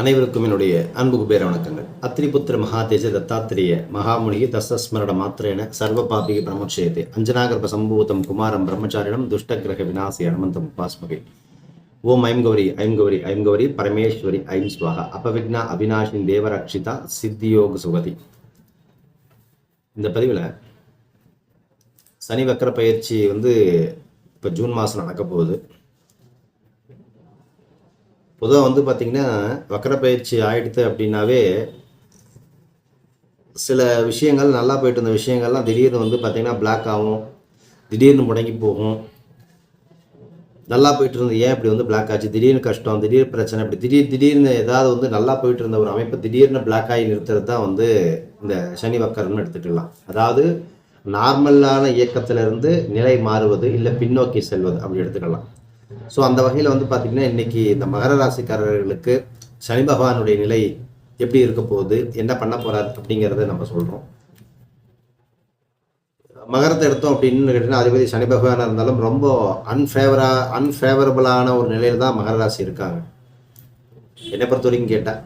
அனைவருக்கும் என்னுடைய அன்பு குபேர வணக்கங்கள். அத்திரிபுத்திர மகாதேஜ தத்தாத்திரேய மகாமுனிகி தசஸ்மரண மாத்திரேன சர்வ பாபிகி பிரமோட்சயத்தை அஞ்சனாகர்ப சம்பூதம் குமாரம் பிரம்மச்சாரிடம் துஷ்டகிரக விநாசி அனுமந்தம் உபாஸ்மகை. ஓம் ஐம் கௌரி ஐம் கௌரி ஐம் கௌரி பரமேஸ்வரி ஐம் ஸ்வாகா அபவிக்னா அவினாஷின் தேவரக்ஷிதா சித்தியோக சுகதி இந்த பதிவில் சனி வக்கர பயிற்சி வந்து இப்போ ஜூன் மாதம் நடக்க போகுது பொதுவாக வந்து பார்த்திங்கன்னா வக்கர பயிற்சி ஆயிடுத்து அப்படின்னாவே சில விஷயங்கள் நல்லா போயிட்டு இருந்த விஷயங்கள்லாம் திடீர்னு வந்து பார்த்திங்கன்னா பிளாக் ஆகும். திடீர்னு முடங்கி போகும். நல்லா போயிட்டு இருந்தது ஏன் இப்படி வந்து பிளாக் ஆச்சு? திடீர்னு கஷ்டம் திடீர் பிரச்சனை இப்படி திடீர் திடீர்னு ஏதாவது வந்து நல்லா போயிட்டு இருந்த ஒரு அமைப்பு திடீர்னு பிளாக் ஆகி நிறுத்துறது தான் வந்து இந்த சனி வக்கரம்னு எடுத்துக்கலாம். அதாவது நார்மலான இயக்கத்திலிருந்து நிலை மாறுவது இல்லை பின்னோக்கி செல்வது அப்படி எடுத்துக்கலாம். ஸோ அந்த வகையில் வந்து பார்த்திங்கன்னா இன்றைக்கி இந்த மகர ராசிக்காரர்களுக்கு சனி பகவானுடைய நிலை எப்படி இருக்க போகுது என்ன பண்ண போகிறார் அப்படிங்கிறத நம்ம சொல்கிறோம் மகரத்தை எடுத்தோம் அப்படின்னு கேட்டிங்கன்னா அதிபதி சனி பகவானாக இருந்தாலும் ரொம்ப அன்ஃபேவரா அன்ஃபேவரபுளான ஒரு நிலையில் தான் மகர ராசி இருக்காங்க. என்னை பொறுத்த வரைக்கும் கேட்டேன்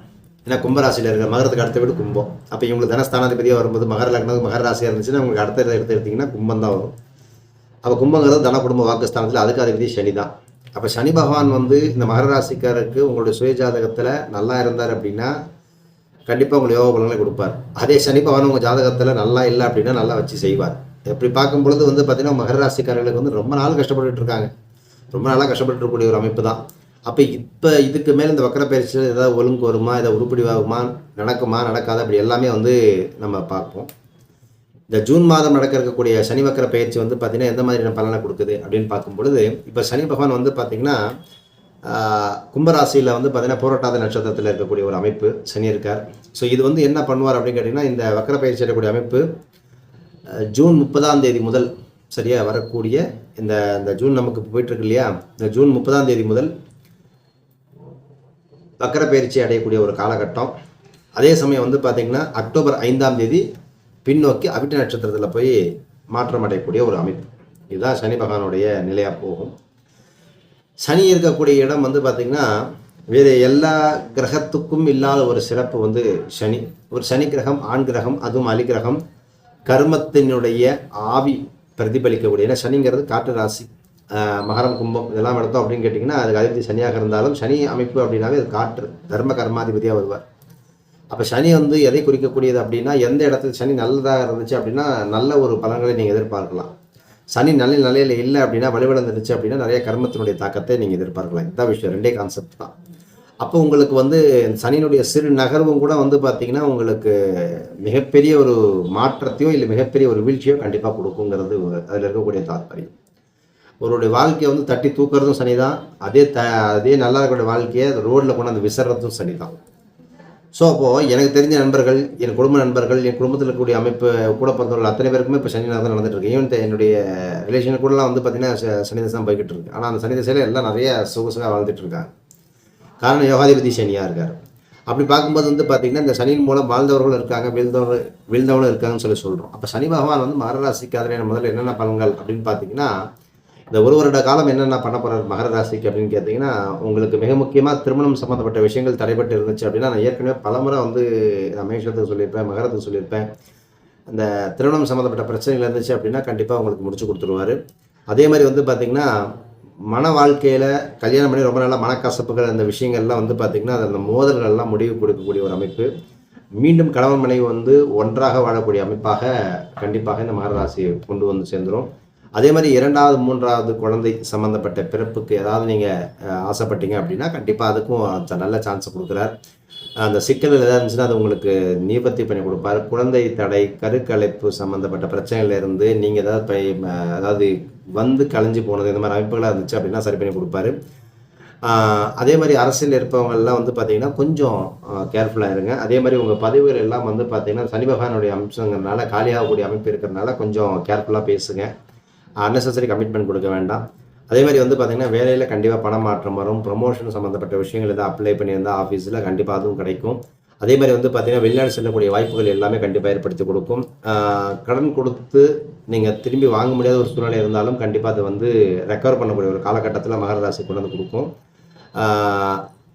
ஏன்னா கும்பராசியில் இருக்கிற மகரத்துக்கு அடுத்த வீடு கும்பம். அப்போ இவங்களுக்கு தனஸ்தானாதிபதியாக வரும்போது மகர லக்னத்துக்கு மகர ராசியாக இருந்துச்சுன்னா உங்களுக்கு அடுத்த எடுத்து எடுத்திங்கன்னா கும்பம் தான் வரும். அப்போ கும்பங்கிறது தன குடும்ப வாக்குஸ்தானத்தில் அதுக்கு அதிபதி சனி தான். அப்போ சனி பகவான் வந்து இந்த மகர ராசிக்காரருக்கு உங்களுடைய சுயஜாதகத்தில் நல்லா இருந்தார் அப்படின்னா கண்டிப்பாக உங்களுக்கு யோக பலன்களை கொடுப்பார். அதே சனி பகவான் உங்கள் ஜாதகத்தில் நல்லா இல்லை அப்படின்னா நல்லா வச்சு செய்வார். எப்படி பார்க்கும் பொழுது வந்து பார்த்திங்கன்னா மகர ராசிக்காரர்களுக்கு வந்து ரொம்ப நாள் கஷ்டப்பட்டுட்டு இருக்காங்க. ரொம்ப நாளாக கஷ்டப்பட்டு இருக்கக்கூடிய ஒரு அமைப்பு தான். அப்போ இப்போ இதுக்கு மேலே இந்த வக்கர பயிற்சியில் ஏதாவது ஒழுங்கு வருமா? ஏதாவது உருப்படிவாகுமா நடக்குமா? நடக்காது? அப்படி எல்லாமே வந்து நம்ம பார்ப்போம். இந்த ஜூன் மாதம் நடக்க இருக்கக்கூடிய சனி வக்கர பயிற்சி வந்து பார்த்திங்கன்னா எந்த மாதிரியான பலனை கொடுக்குது அப்படின்னு பார்க்கும் பொழுது இப்போ சனி பகவான் வந்து பார்த்திங்கன்னா கும்பராசியில் வந்து பார்த்திங்கன்னா போராட்டாத நட்சத்திரத்தில் இருக்கக்கூடிய ஒரு அமைப்பு சனி இருக்கார். ஸோ இது வந்து என்ன பண்ணுவார் அப்படின்னு கேட்டிங்கன்னா இந்த வக்கர பயிற்சி இருக்கக்கூடிய அமைப்பு ஜூன் முப்பதாம் தேதி முதல் சரியா வரக்கூடிய இந்த இந்த ஜூன் நமக்கு போயிட்டுருக்கு இல்லையா? இந்த ஜூன் முப்பதாம் தேதி முதல் வக்கர பயிற்சி அடையக்கூடிய ஒரு காலகட்டம். அதே சமயம் வந்து பார்த்திங்கன்னா அக்டோபர் ஐந்தாம் தேதி பின்னோக்கி அவிட்ட நட்சத்திரத்தில் போய் மாற்றம் அடையக்கூடிய ஒரு அமைப்பு. இதுதான் சனி பகவானுடைய நிலையாக போகும். சனி இருக்கக்கூடிய இடம் வந்து பார்த்திங்கன்னா வேறு எல்லா கிரகத்துக்கும் இல்லாத ஒரு சிறப்பு வந்து சனி. ஒரு சனி கிரகம் ஆண் கிரகம் அதுவும் அலி கிரகம் கர்மத்தினுடைய ஆவி பிரதிபலிக்கக்கூடிய ஏன்னா சனிங்கிறது காற்று ராசி மகரம் கும்பம் இதெல்லாம் எடுத்தோம் அப்படின்னு கேட்டிங்கன்னா அதுக்கு அதிபதி சனியாக இருந்தாலும் சனி அமைப்பு அப்படின்னாவே அது காற்று தர்ம கர்மாதிபதியாக வருவார். அப்போ சனி வந்து எதை குறிக்கக்கூடியது அப்படின்னா எந்த இடத்துல சனி நல்லதாக இருந்துச்சு அப்படின்னா நல்ல ஒரு பலன்களை நீங்கள் எதிர்பார்க்கலாம். சனி நல்ல நிலையில் இல்லை அப்படின்னா வலுவிழந்துருச்சு அப்படின்னா நிறைய கர்மத்தினுடைய தாக்கத்தை நீங்கள் எதிர்பார்க்கலாம். இதான் விஷயம். ரெண்டே கான்செப்ட் தான். அப்போ உங்களுக்கு வந்து சனியினுடைய சிறு நகர்வும் கூட வந்து பார்த்தீங்கன்னா உங்களுக்கு மிகப்பெரிய ஒரு மாற்றத்தையோ இல்லை மிகப்பெரிய ஒரு வீழ்ச்சியோ கண்டிப்பாக கொடுக்குங்கிறது அதில் இருக்கக்கூடிய தாற்பயம். ஒருவருடைய வாழ்க்கையை வந்து தட்டி தூக்குறதும் சனி தான் அதே த அதே நல்லா இருக்கக்கூடிய வாழ்க்கையை ரோட்டில் கொண்டாந்து விசறதும் சனி தான் ஸோ அப்போது எனக்கு தெரிஞ்ச நண்பர்கள் என் குடும்ப நண்பர்கள் என் குடும்பத்தில் இருக்கக்கூடிய அமைப்பு கூட பிறந்தவர்கள் அத்தனை பேருக்குமே இப்போ சனி தான் நடந்துட்டு இருக்கு ஈவன் என்னுடைய ரிலேஷன் கூடலாம் வந்து பார்த்தீங்கன்னா ச- சனி தான் போய்கிட்டு இருக்கு. ஆனால் அந்த சனி தசையில் எல்லாம் நிறைய சொகுசாக வாழ்ந்துட்டு இருக்காங்க. காரணம் யோகாதிபதி சனியாக இருக்கார். அப்படி பார்க்கும்போது வந்து பார்த்தீங்கன்னா இந்த சனியின் மூலம் வாழ்ந்தவர்களும் இருக்காங்க வீழ்ந்தவர்கள் வீழ்ந்தவங்களும் இருக்காங்கன்னு சொல்லி சொல்கிறோம் அப்போ சனி பகவான் வந்து மகர ராசிக்கு அதில் முதல்ல என்னென்ன பலன்கள் அப்படின்னு பார்த்தீங்கன்னா இந்த ஒரு வருட காலம் என்னென்ன பண்ண போகிறார் மகர ராசிக்கு அப்படின்னு கேட்டிங்கன்னா உங்களுக்கு மிக முக்கியமாக திருமணம் சம்மந்தப்பட்ட விஷயங்கள் தடைபட்டு இருந்துச்சு அப்படின்னா நான் ஏற்கனவே பலமுறை வந்து நான் மேஷத்துக்கு சொல்லியிருப்பேன் மகரத்துக்கு சொல்லியிருப்பேன். அந்த திருமணம் சம்மந்தப்பட்ட பிரச்சனைகள் இருந்துச்சு அப்படின்னா கண்டிப்பாக உங்களுக்கு முடிச்சு கொடுத்துருவாரு. அதே மாதிரி வந்து பார்த்திங்கன்னா மன வாழ்க்கையில் கல்யாணம் பண்ணி ரொம்ப நல்ல மனக்கசப்புகள் அந்த விஷயங்கள்லாம் வந்து பார்த்திங்கன்னா அந்த மோதல்கள்லாம் முடிவு கொடுக்கக்கூடிய ஒரு அமைப்பு. மீண்டும் கணவன் மனைவி வந்து ஒன்றாக வாழக்கூடிய அமைப்பாக கண்டிப்பாக இந்த மகர கொண்டு வந்து சேர்ந்துரும். அதே மாதிரி இரண்டாவது மூன்றாவது குழந்தை சம்மந்தப்பட்ட பிறப்புக்கு ஏதாவது நீங்கள் ஆசைப்பட்டீங்க அப்படின்னா கண்டிப்பாக அதுக்கும் அந்த நல்ல சான்ஸ் கொடுக்குறார். அந்த சிக்கல்கள் ஏதாவது இருந்துச்சுன்னா அது உங்களுக்கு நிவர்த்தி பண்ணி கொடுப்பார். குழந்தை தடை கருக்கலைப்பு சம்மந்தப்பட்ட பிரச்சனையிலேருந்து நீங்கள் ஏதாவது பை அதாவது வந்து கலைஞ்சு போனது இந்த மாதிரி அமைப்புகளாக இருந்துச்சு அப்படின்னா சரி பண்ணி கொடுப்பாரு. அதே மாதிரி அரசியல் இருப்பவங்கெல்லாம் வந்து பார்த்தீங்கன்னா கொஞ்சம் கேர்ஃபுல்லாக இருங்க. அதே மாதிரி உங்கள் பதவிகள் எல்லாம் வந்து பார்த்தீங்கன்னா சனி பகவானுடைய அம்சங்கிறனால காலியாகக்கூடிய அமைப்பு இருக்கிறனால கொஞ்சம் கேர்ஃபுல்லாக பேசுங்க. அன்னெசரி கமிட்மெண்ட் கொடுக்க வேண்டாம். அதே மாதிரி வந்து பார்த்திங்கன்னா வேலையில் கண்டிப்பாக பணம் மாற்றம் வரும். ப்ரொமோஷன் சம்மந்தப்பட்ட விஷயங்கள் எதாவது அப்ளை பண்ணியிருந்தால் ஆஃபீஸில் கண்டிப்பாக அதுவும் கிடைக்கும். அதே மாதிரி வந்து பார்த்திங்கன்னா வெளிநாடு செல்லக்கூடிய வாய்ப்புகள் எல்லாமே கண்டிப்பாக ஏற்படுத்தி கொடுக்கும். கடன் கொடுத்து நீங்கள் திரும்பி வாங்க முடியாத ஒரு சூழ்நிலை இருந்தாலும் கண்டிப்பாக அது வந்து ரெக்கவர் பண்ணக்கூடிய ஒரு காலகட்டத்தில் மகர ராசி கொண்டு வந்து கொடுக்கும்.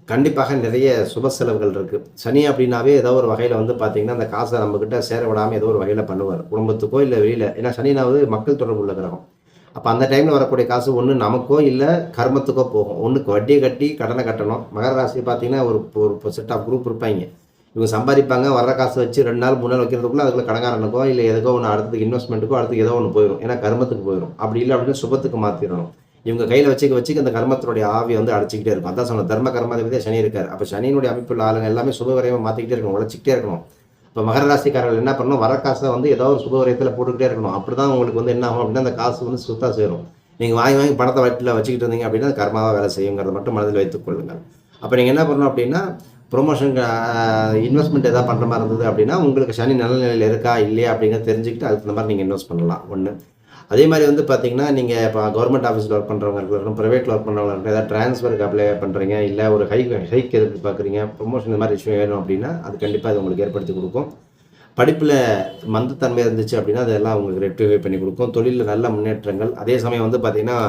கண்டிப்பாக நிறைய சுப செலவுகள் இருக்குது சனி அப்படின்னாவே ஏதோ ஒரு வகையில் வந்து பார்த்தீங்கன்னா அந்த காசை நம்மக்கிட்ட சேர விடாமல் ஏதோ ஒரு வகையில் பண்ணுவார். குடும்பத்துக்கோ இல்லை வெளியில் ஏன்னா சனினாவது மக்கள் தொடர்பு உள்ள கிரகம். அப்போ அந்த டைமில் வரக்கூடிய காசு ஒன்று நமக்கோ இல்லை கர்மத்துக்கோ போகும். ஒன்றுக்கு வட்டியை கட்டி கடனை கட்டணும். மகர ராசி பார்த்தீங்கன்னா ஒரு ஒரு செட் ஆஃப் குரூப் இருப்பாங்க. இவங்க சம்பாதிப்பாங்க வர்ற காசு வச்சு ரெண்டு நாள் மூணு நாள் வைக்கிறதுக்குள்ள அதுக்குள்ள கடங்காரனுக்கோ இல்லை எதுக்கோ ஒன்று அடுத்தது இன்வெஸ்ட்மெண்ட்டுக்கோ அடுத்து ஏதோ ஒன்று போயிடும் ஏன்னா கர்மத்துக்கு போயிடும் அப்படி இல்லை அப்படின்னா சுபத்துக்கு மாற்றிடணும் இவங்க கையில் வச்சுக்க வச்சுக்க அந்த கர்மத்தினுடைய ஆவியை வந்து அடைச்சிக்கிட்டே இருக்கும். அதான் சொன்ன தர்ம கர்மாதிபதியாக சனி இருக்கார். அப்போ சனியினுடைய அமைப்புள்ள ஆளுங்க எல்லாமே சுபவரையமாக மாற்றிக்கிட்டே இருக்கணும் உழைச்சிக்கிட்டே இருக்கணும். இப்போ மகர ராசிக்காரர்கள் என்ன பண்ணணும்? வர காசை வந்து ஏதோ ஒரு சுபவரையத்தில் போட்டுக்கிட்டே இருக்கணும். அப்படி தான் உங்களுக்கு வந்து என்ன ஆகும் அப்படின்னா அந்த காசு வந்து சுத்தாக சேரும். நீங்கள் வாங்கி வாங்கி பணத்தை வட்டியில் வச்சுக்கிட்டு இருந்தீங்க அப்படின்னா கர்மாவாக வேலை செய்யுங்கிறத மட்டும் மனதில் வைத்துக் கொள்ளுங்கள். அப்போ நீங்கள் என்ன பண்ணணும் அப்படின்னா ப்ரொமோஷன் இன்வெஸ்ட்மெண்ட் எதாவது பண்ணுற மாதிரி இருந்தது அப்படின்னா உங்களுக்கு சனி நல்ல நிலையில் இருக்கா இல்லையா அப்படிங்கிறத தெரிஞ்சுக்கிட்டு அதுக்கு தகுந்த மாதிரி நீங்கள் இன்வெஸ்ட் பண்ணலாம். ஒன்று அதே மாதிரி வந்து பார்த்தீங்கன்னா நீங்கள் இப்போ கவர்மெண்ட் ஆஃபீஸில் ஒர்க் பண்ணுறவங்க இருக்கட்டும் ப்ரைவேட்டில் ஒர்க் பண்ணுறவங்க இருக்கட்டும் ஏதாவது ட்ரான்ஸ்ஃபருக்கு அப்ளை பண்ணுறீங்க இல்லை ஒரு ஹை ஹைக் எதுக்கு பார்க்குறீங்க ப்ரொமோஷன் இந்த மாதிரி விஷயம் வேணும் அப்படின்னா அது கண்டிப்பாக அது உங்களுக்கு ஏற்படுத்தி கொடுக்கும். படிப்பில் மந்தத்தன்மை இருந்துச்சு அப்படின்னா அதெல்லாம் உங்களுக்கு ரெக்டிஃபை பண்ணி கொடுக்கும். தொழிலில் நல்ல முன்னேற்றங்கள். அதே சமயம் வந்து பார்த்திங்கன்னா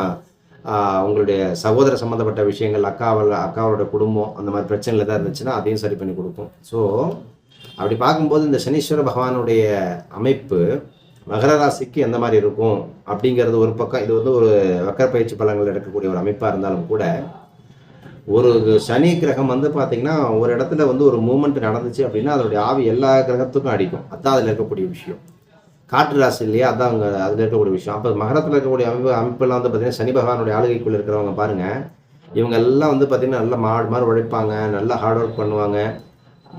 உங்களுடைய சகோதர சம்மந்தப்பட்ட விஷயங்கள் அக்காவில் அக்காவோட குடும்பம் அந்த மாதிரி பிரச்சனையில் எதாவது இருந்துச்சுன்னா அதையும் சரி பண்ணி கொடுக்கும். ஸோ அப்படி பார்க்கும்போது இந்த சனீஸ்வர பகவானுடைய அமைப்பு மகர ராசிக்கு எந்த மாதிரி இருக்கும் அப்படிங்கிறது ஒரு பக்கம் இது வந்து ஒரு வக்கர பயிற்சி பலங்கள் எடுக்கக்கூடிய ஒரு அமைப்பாக இருந்தாலும் கூட ஒரு சனி கிரகம் வந்து பார்த்தீங்கன்னா ஒரு இடத்துல வந்து ஒரு மூமெண்ட் நடந்துச்சு அப்படின்னா அதனுடைய ஆவி எல்லா கிரகத்துக்கும் அடிக்கும். அதான் அதில் இருக்கக்கூடிய விஷயம். காற்று ராசி இல்லையா அதான் அங்கே அதில் இருக்கக்கூடிய விஷயம். அப்போ மகரத்தில் இருக்கக்கூடிய அமைப்பு அமைப்பெல்லாம் வந்து பார்த்தீங்கன்னா சனி பகவானுடைய ஆளுகைக்குள்ளே இருக்கிறவங்க பாருங்கள் இவங்க எல்லாம் வந்து பார்த்தீங்கன்னா நல்லா மாடு மாதிரி உழைப்பாங்க நல்லா ஹார்ட் ஒர்க் பண்ணுவாங்க.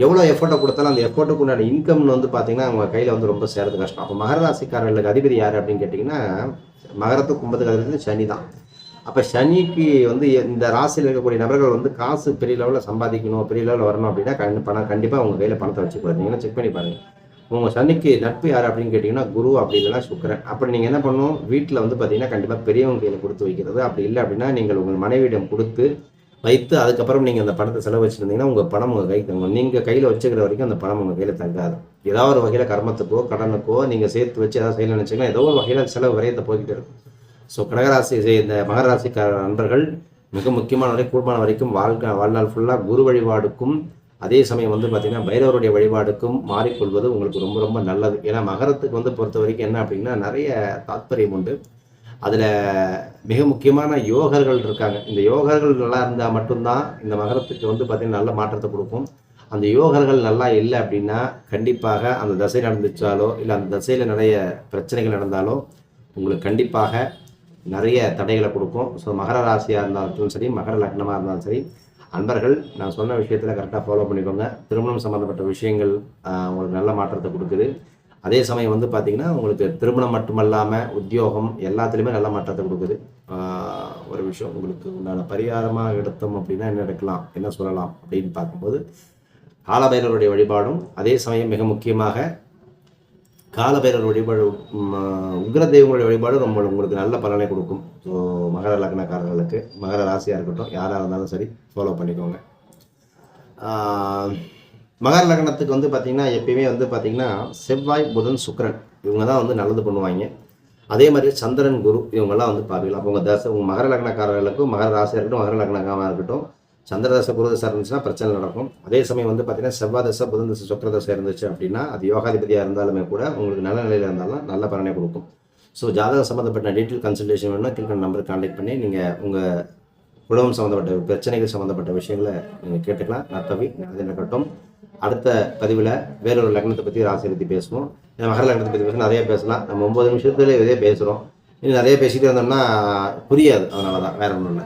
எவ்வளோ எஃபோர்ட்டை கொடுத்தாலும் அந்த எஃபோர்ட்டுக்கு உண்டான இன்கம்னு வந்து பார்த்தீங்கன்னா அவங்க கையில் வந்து ரொம்ப சேரது கஷ்டம். அப்போ மகர ராசிக்காரர்களுக்கு அதிபதி யார் அப்படின்னு கேட்டிங்கன்னா மகரத்து கும்பத்துக்கு அதிபதி சனி தான். அப்போ சனிக்கு வந்து இந்த ராசியில் இருக்கக்கூடிய நபர்கள் வந்து காசு பெரிய லெவலில் சம்பாதிக்கணும் பெரிய லெவலில் வரணும் அப்படின்னா கண் பணம் கண்டிப்பாக உங்கள் கையில் பணத்தை வச்சு நீங்களும் செக் பண்ணி பாருங்கள் உங்கள் சனிக்கு நட்பு யார் அப்படின்னு கேட்டிங்கன்னா குரு அப்படி இல்லைன்னா சுக்கரன். அப்படி நீங்கள் என்ன பண்ணணும்? வீட்டில் வந்து பார்த்தீங்கன்னா கண்டிப்பாக பெரியவங்க கையில் கொடுத்து வைக்கிறது. அப்படி இல்லை அப்படின்னா நீங்கள் உங்கள் மனைவியிடம் கொடுத்து வைத்து அதுக்கப்புறம் நீங்கள் அந்த பணத்தை செலவு வச்சுருந்தீங்கன்னா உங்கள் பணம் உங்கள் கைக்கு தங்கும் நீங்கள் கையில் வச்சுக்கிற வரைக்கும் அந்த பணம் உங்கள் கையில் தங்காது. ஏதாவது ஒரு வகையில் கர்மத்துக்கோ கடனுக்கோ நீங்கள் சேர்த்து வச்சு ஏதாவது செய்யலாம் நினச்சிங்கன்னா ஏதோ ஒரு வகையில் செலவு வரையத்தை போய்கிட்டு இருக்கும். ஸோ கடகராசி இந்த மகராசிக்கார நண்பர்கள் மிக முக்கியமான வரை கூடுமான வரைக்கும் வாழ்க்கை வாழ்நாள் ஃபுல்லாக குரு வழிபாடுக்கும் அதே சமயம் வந்து பார்த்திங்கன்னா பைரவருடைய வழிபாடுக்கும் மாறிக்கொள்வது உங்களுக்கு ரொம்ப ரொம்ப நல்லது. ஏன்னா மகரத்துக்கு வந்து பொறுத்த வரைக்கும் என்ன அப்படின்னா நிறைய தாத்பரியம் உண்டு. அதில் மிக முக்கியமான யோகர்கள் இருக்காங்க. இந்த யோகர்கள் நல்லா இருந்தால் மட்டும்தான் இந்த மகரத்துக்கு வந்து பார்த்திங்கன்னா நல்ல மாற்றத்தை கொடுக்கும். அந்த யோகர்கள் நல்லா இல்லை அப்படின்னா கண்டிப்பாக அந்த தசை நடந்துச்சாலோ இல்லை அந்த தசையில் நிறைய பிரச்சனைகள் நடந்தாலோ உங்களுக்கு கண்டிப்பாக நிறைய தடைகளை கொடுக்கும். ஸோ மகர ராசியாக இருந்தாலும் சரி மகர லக்னமாக இருந்தாலும் சரி அன்பர்கள் நான் சொன்ன விஷயத்தில் கரெக்டாக ஃபாலோ பண்ணிக்கோங்க. திருமணம் சம்மந்தப்பட்ட விஷயங்கள் உங்களுக்கு நல்ல மாற்றத்தை கொடுக்குது. அதே சமயம் வந்து பார்த்தீங்கன்னா உங்களுக்கு திருமணம் மட்டுமல்லாமல் உத்தியோகம் எல்லாத்துலேயுமே நல்ல மாற்றத்தை கொடுக்குது. ஒரு விஷயம் உங்களுக்கு உண்டான பரிகாரமாக எடுத்தோம் அப்படின்னா என்ன எடுக்கலாம் என்ன சொல்லலாம் அப்படின்னு பார்க்கும்போது காலபைரவருடைய வழிபாடும் அதே சமயம் மிக முக்கியமாக காலபைரவர் வழிபாடு உக்ர தெய்வங்களுடைய வழிபாடு ரொம்ப உங்களுக்கு நல்ல பலனை கொடுக்கும். ஸோ மகர லக்னக்காரர்களுக்கு மகர ராசியாக இருக்கட்டும் யாராக இருந்தாலும் சரி ஃபாலோ பண்ணிக்கோங்க. ஆஹ், மகர லக்னத்துக்கு வந்து பார்த்திங்கன்னா எப்பயுமே வந்து பார்த்திங்கன்னா செவ்வாய் புதன் சுக்கரன் இவங்க தான் வந்து நல்லது பண்ணுவாங்க. அதே மாதிரி சந்திரன் குரு இவங்கெல்லாம் வந்து பார்க்கலாம் உங்கள் தசை உங்கள் மகர லக்னக்காரர்களுக்கும் மகர ராசியாக இருக்கட்டும் மகர லக்னக்காரமாக இருக்கட்டும் சந்திரதச குருதசை இருந்துச்சுன்னா பிரச்சனை நடக்கும். அதே சமயம் வந்து பார்த்தீங்கன்னா செவ்வாய் தசை புதன் தசை சுக்கிர தசை இருந்துச்சு அப்படின்னா அது யோகாதிபதியாக இருந்தாலுமே கூட உங்களுக்கு நல்ல நிலையில் இருந்தாலும் நல்ல பலனை கொடுக்கும். ஸோ ஜாதகம் சம்மந்தப்பட்ட டீட்டெயில் கன்சல்டேஷன் வேணும்னா கீழ்கண்ட நம்பருக்கு கான்டாக்ட் பண்ணி நீங்கள் உங்கள் குடும்பம் சம்மந்தப்பட்ட பிரச்சனைகள் சம்மந்தப்பட்ட விஷயங்களை நீங்கள் கேட்டுக்கலாம். நான் அது நடக்கட்டும் அடுத்த பதிவில் வேறொரு லக்னத்தை பற்றி ராசி பற்றி பேசுவோம். ஏன்னா மகர லக்னத்தை பற்றி பேசணும் நிறையா பேசலாம். நம்ம ஒம்பது நிமிஷத்துல இதே பேசுகிறோம் இன்னும் நிறைய பேசிக்கிட்டே இருந்தோம்னா புரியாது. அதனால தான் வேறு ஒன்றும் இல்லை.